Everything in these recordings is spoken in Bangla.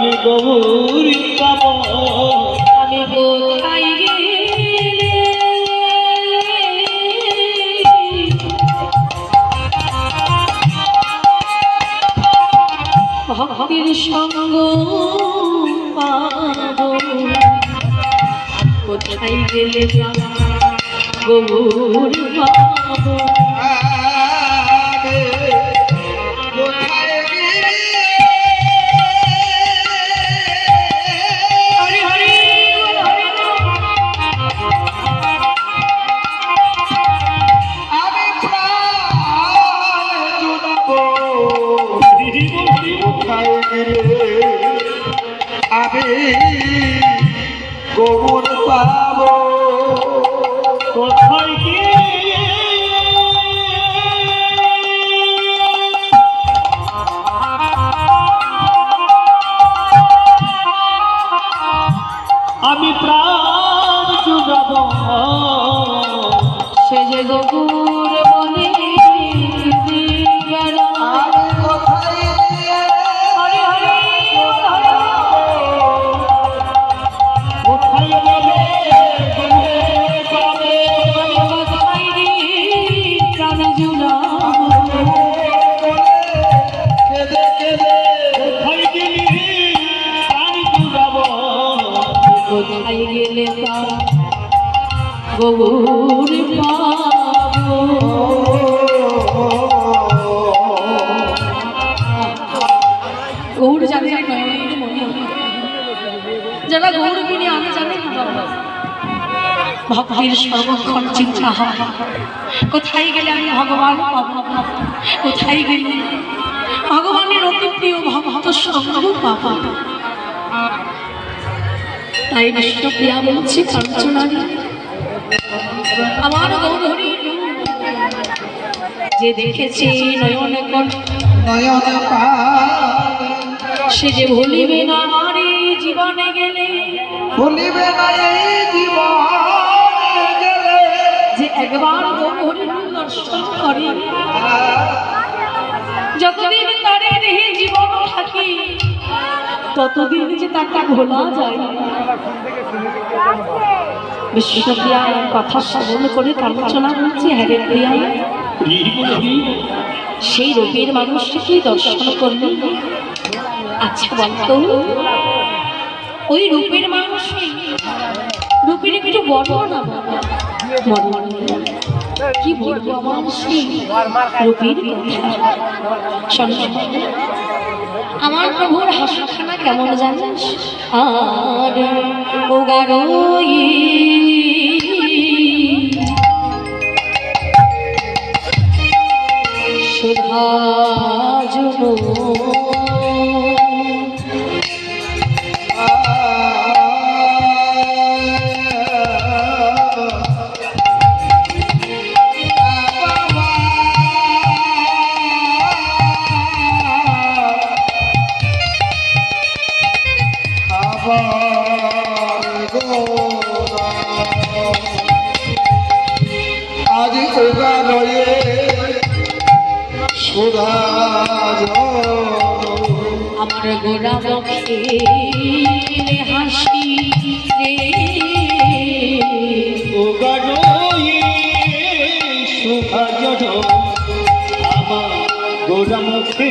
প্রাণী গৌরী পাব আমি কোথায় গেলে? ভক্তির সঙ্গ কোথায় গেলে গৌর পাবো? আমি গৌর পাবো। কোথায় আমি প্রাণ জুগাব। সে যে গৌর বলে গৌর গৌর জানে যারা গৌর বিনে আমি জানি ভক্তির সর্বক্ষণ চিন্তা হয়। কোথায় গেলে আমি ভগবান পাবো? কোথায় গেলে ভগবানের তাই বিষ্ণুপ্রিয়া বলছে, কাঞ্চনারী। আমার গৌরী যে দেখেছে নয়ন নয়ন সে যে ভুলিবে না আমার এই জীবনে গেলে ভুলিবে না এই জীবন গেলে যে একবার গৌরী দর্শন করে যতদিন তারে দেহে জীবন থাকি ততদিন যে তারটা ভোলা যায়। বিশ্বপ্রিয়া কথা শ্রবণ করে কালোচনা বলছে হ্যাঁ রে প্রিয়া সেই রূপের মানুষকে তুই দর্শন করলি? আচ্ছা বলতো ওই রূপের মানুষ রূপের একটু বাবা বর্ণনা কি বলব আমার সেই রূপের। আমার প্রভুর হাসখানা কেমন জানিস? আর ও গারোই সুধা জুনো আজ ওগা রয়ে সুধা আমার গোড়া মুখে হাসি রে। ও গাড়োয়ে শোভা জড় আমার গোড়া মুখে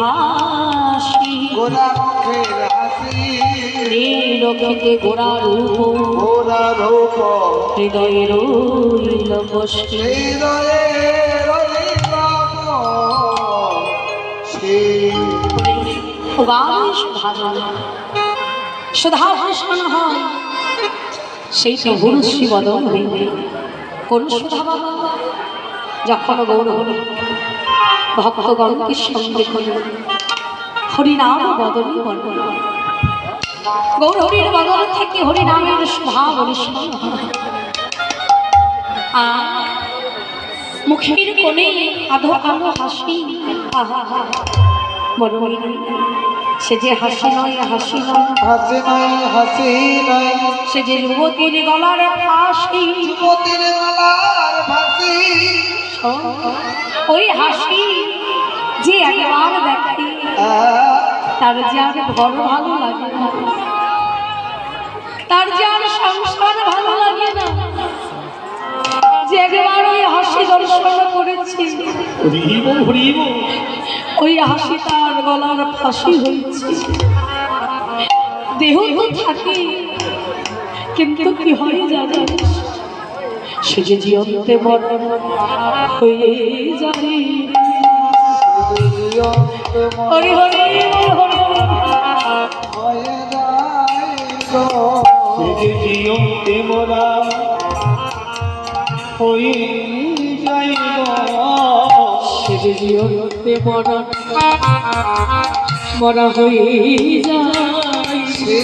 হাসি। গোরা মুখের হাসি রূপ। গোরা রূপ। হৃদয়ে রইল বসে হৃদয়ে সুধা ভাষণ হয়। সেই প্রভুর শ্রীবদন হইবে। কোন সুধা বাবা? যখন গৌর ভক্তগণকে সঙ্গে করে হরিনাম বদলি বল। গৌর হরির বদল থেকে হরিনামের বরিষ্ণ আর মুখের কোণে আধো আলো হাসি সে যে হাসি নয় হাসি নয়। হাসি সে যে যুবতীর গলার ফাঁসি। যুবতীর গলার ফাঁসি। ওই হাসি, যে একবার দেখে, তার যে আর ঘর ভালো লাগে তার যে আর সংসার ভালো লাগে না, যে একবার ওই হাসি দর্শন করেছি, ওই হাসি তার গলার ফাঁসি হয়েছে। দেহ তো থাকে, কিন্তু কি হয় জানিস? সে যে জিয়ন্তে বড় হয়ে যায় হরি হরি জিয়ন্তে মোরা হয়ে যাইব সে যে জিয়ন্তে মরা মরা হয়ে যায়। সে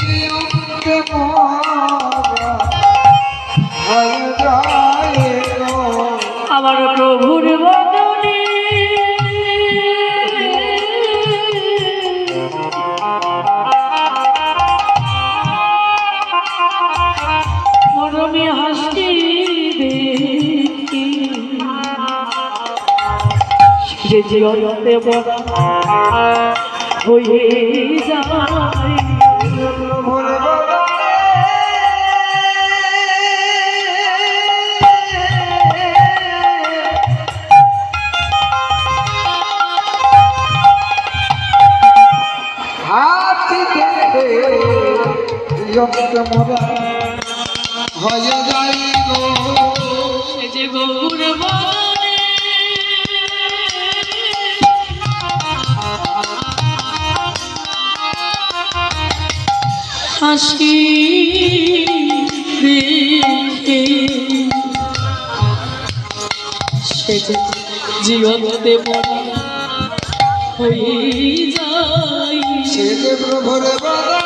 দিয়ন্তে মরা হয়ে সে জীবনতে বড় হয়ে যায় মোরা হয়ে যাই গো। সে যে গৌর হাসি দেখে সে জীবনতে মরা হয়ে যায়। সে যে প্রভুর বদনে